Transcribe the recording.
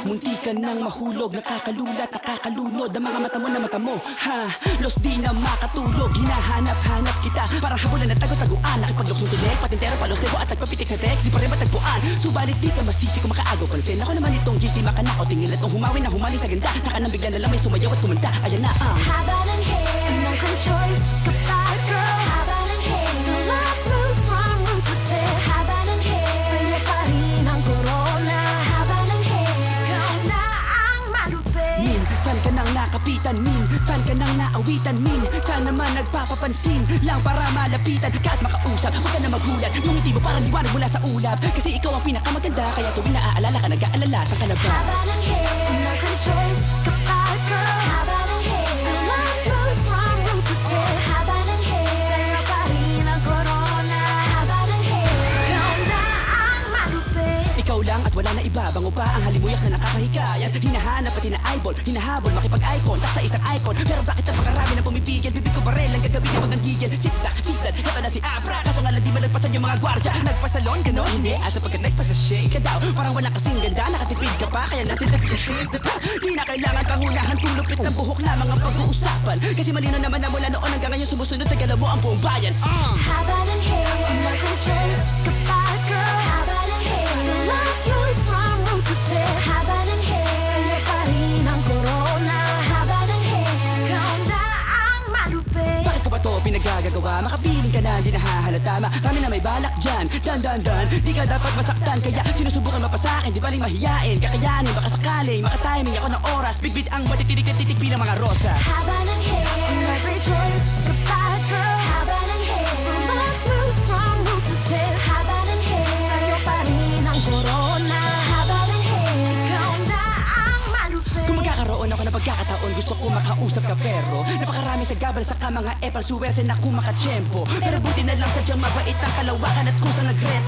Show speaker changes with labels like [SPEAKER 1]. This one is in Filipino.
[SPEAKER 1] Munti ka nang mahulog Nakakalulat, nakakalunod Ang mga mata mo na mata mo. Ha, los di na makatulog Hinahanap-hanap kita. Parang habulan na tago-taguan Nakipagluksong tulig, patintero palos Debo at nagpapitik sa text Di pa rin matagpuan. Subalit di ka masisi kung makaagaw pansin Ako naman itong guilty makanakaw Tingin itong humawin na humaling sa ganda. Nakanang bigla na lang may sumayaw at kumanta. Ayan na ah.
[SPEAKER 2] Haba ng hair kang choice
[SPEAKER 1] Minsan ka nang naawitan Minsan naman nagpapapansin Lang para malapitan. Ka at makausap Huwag ka na magulat Yung ngiti mo parang liwanag mula sa ulap. Kasi ikaw ang pinakamaganda Kaya tuwing naaalala ka nag-aalala Saan ka na ba?
[SPEAKER 2] Haba ng hair
[SPEAKER 1] lang at wala na iba Bango pa ang halimuyak na nakakahikayat Hinahanap at ina-eyeball Hinahabol makipag-eye contact sa isang icon. Pero bakit napakarami na pumipigil? Bibig ko barel ang gagawin na maganggigil Sitla, sitlan, ito na si Abra. Kaso nga lang di malagpasan yung mga gwardya. Nagpasalon, ganon, hindi. Asa pagkat nagpasashake ka daw. Parang wala kasing ganda Nakatipid ka pa. Kaya natin tabi ang shield Di na kailangan pangunahan Tulupit ng buhok lamang ang pag-uusapan. Kasi malino naman na mula noon hanggang ngayon Sumusunod sa galaw mo ang buong bayan. Uh.
[SPEAKER 2] Haba ng hair Anong kang choice kapag girl to
[SPEAKER 1] pinagagagawa? Makapiling ka na, di nahahalata. Marami na may balak dyan, dan dan dan. Di ka dapat masaktan, kaya sinusubukan mapasakin Di ba rin mahiyain, kakayanin, baka sakaling Makatiming ako ng oras, bigbit ang matititig at titig bilang mga rosas.
[SPEAKER 2] Haba ng hair kang choice kapag
[SPEAKER 1] Gusto ko makausap ka pero Napakarami sa gabal sa mga epal Suwerte na kung makatsyempo. Pero buti na lang sadyang mabait ang kalawakan At kusang nagreto